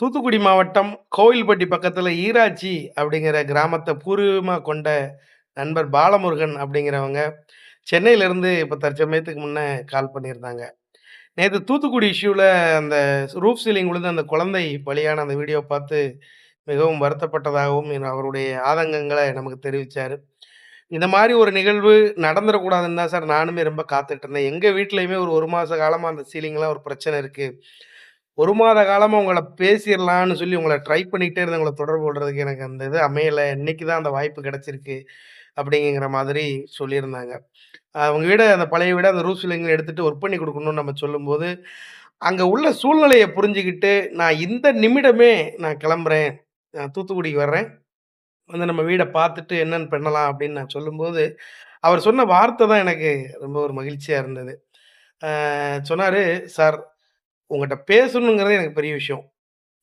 தூத்துக்குடி மாவட்டம் கோவில்பட்டி பக்கத்தில் ஈராச்சி அப்படிங்கிற கிராமத்தை பூர்வீகமாக கொண்ட நண்பர் பாலமுருகன் அப்படிங்கிறவங்க, சென்னையிலேருந்து இப்போ தற்சமயத்துக்கு முன்னே கால் பண்ணியிருந்தாங்க. நேற்று தூத்துக்குடி இஷ்யூவில் அந்த ரூஃப் சீலிங் விழுந்து அந்த குழந்தை பலியான அந்த வீடியோ பார்த்து மிகவும் வருத்தப்பட்டதாகவும், அவருடைய ஆதங்கங்களை நமக்கு தெரிவித்தார் இந்த மாதிரி ஒரு நிகழ்வு நடந்துடக்கூடாதுன்னு தான் சார் நானுமே ரொம்ப காத்துட்டு இருந்தேன். எங்கள் வீட்லயுமே ஒரு ஒரு மாத காலமாக அந்த சீலிங்லாம் ஒரு பிரச்சனை இருக்குது ஒரு மாத காலமாக உங்களை பேசிடலான்னு சொல்லி உங்களை ட்ரை பண்ணிக்கிட்டே இருந்தேன். தொடர்பு கொள்றதுக்கு எனக்கு அந்த இது அமையலை இன்னைக்கு தான் அந்த வாய்ப்பு கிடைச்சிருக்கு. அப்படிங்கிற மாதிரி சொல்லியிருந்தாங்க. அவங்க வீட அந்த பழைய வீட அந்த ரூஃப் சீலிங் எடுத்துகிட்டு ஒர்க் பண்ணி கொடுக்கணும்னு நம்ம சொல்லும்போது, அங்கே உள்ள சூழ்நிலையை புரிஞ்சுக்கிட்டு நான் இந்த நிமிடமே நான் கிளம்புறேன். நான் தூத்துக்குடிக்கு வர்றேன். வந்து நம்ம வீடை பார்த்துட்டு என்னென்னு பண்ணலாம் அப்படின்னு நான் சொல்லும்போது, அவர் சொன்ன வார்த்தை தான் எனக்கு ரொம்ப ஒரு மகிழ்ச்சியாக இருந்தது. சொன்னார் "சார் உங்கள்கிட்ட பேசணுங்கிறது எனக்கு பெரிய விஷயம்.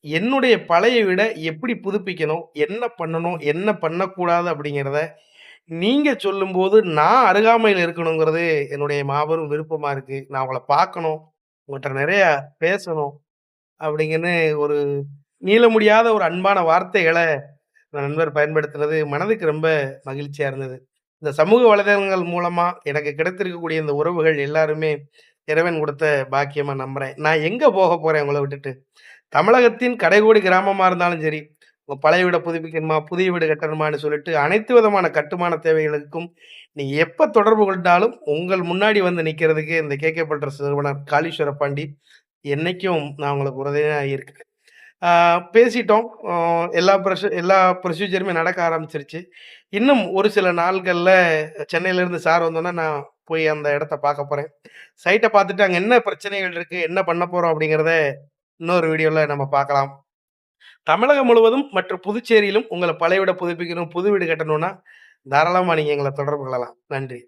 என்னுடைய பழைய விட எப்படி புதுப்பிக்கணும்? என்ன பண்ணணும்? என்ன பண்ணக்கூடாது? அப்படிங்கிறத நீங்கள் சொல்லும்போது, நான் அருகாமையில் இருக்கணுங்கிறது என்னுடைய மாபெரும் விருப்பமாக இருக்குது நான் அவளை பார்க்கணும். உங்கள்கிட்ட நிறையா பேசணும்." அப்படிங்கன்னு ஒரு நீள முடியாத ஒரு அன்பான வார்த்தைகளை நண்பர் பயன்படுத்தினது மனதுக்கு ரொம்ப மகிழ்ச்சியாக இருந்தது. இந்த சமூக வலைதளங்கள் மூலமாக எனக்கு கிடைத்திருக்கக்கூடிய இந்த உறவுகள் எல்லாருமே இறைவன் கொடுத்த பாக்கியமாக நம்புகிறேன் நான் எங்கே போக போகிறேன் உங்களை விட்டுட்டு? தமிழகத்தின் கடைகோடி கிராமமாக இருந்தாலும் சரி, உங்கள் பழைய வீட புதுப்பிக்கணுமா? புதிய வீடு கட்டணுமான்னு சொல்லிட்டு அனைத்து விதமான கட்டுமான தேவைகளுக்கும் நீ எப்போ தொடர்பு கொண்டாலும் உங்கள் முன்னாடி வந்து நிற்கிறதுக்கு இந்த கே கே பல்ட்ரஸ் நிறுவனர் காளீஸ்வர பாண்டி என்றைக்கும் நான் உங்களுக்கு உறுதியாக இருக்கேன். பேசிட்டோம். எல்லா ப்ரொச எல்லா ப்ரொசீஜருமே நடக்க ஆரம்பிச்சிருச்சு இன்னும் ஒரு சில நாள்களில் சென்னையிலேருந்து சார் வந்தோன்னா நான் போய் அந்த இடத்த பார்க்க போகிறேன் சைட்டை பார்த்துட்டு அங்கே என்ன பிரச்சனைகள் இருக்குது என்ன பண்ண போகிறோம் அப்படிங்கிறத இன்னொரு வீடியோவில் நம்ம பார்க்கலாம். தமிழகம் முழுவதும் மற்றும் புதுச்சேரியிலும் உங்களை பழைய விட புதுப்பிக்கணும், புது வீடு கட்டணும்னா, தாராளமாக நீங்கள் எங்களை தொடர்பு கொள்ளலாம். நன்றி.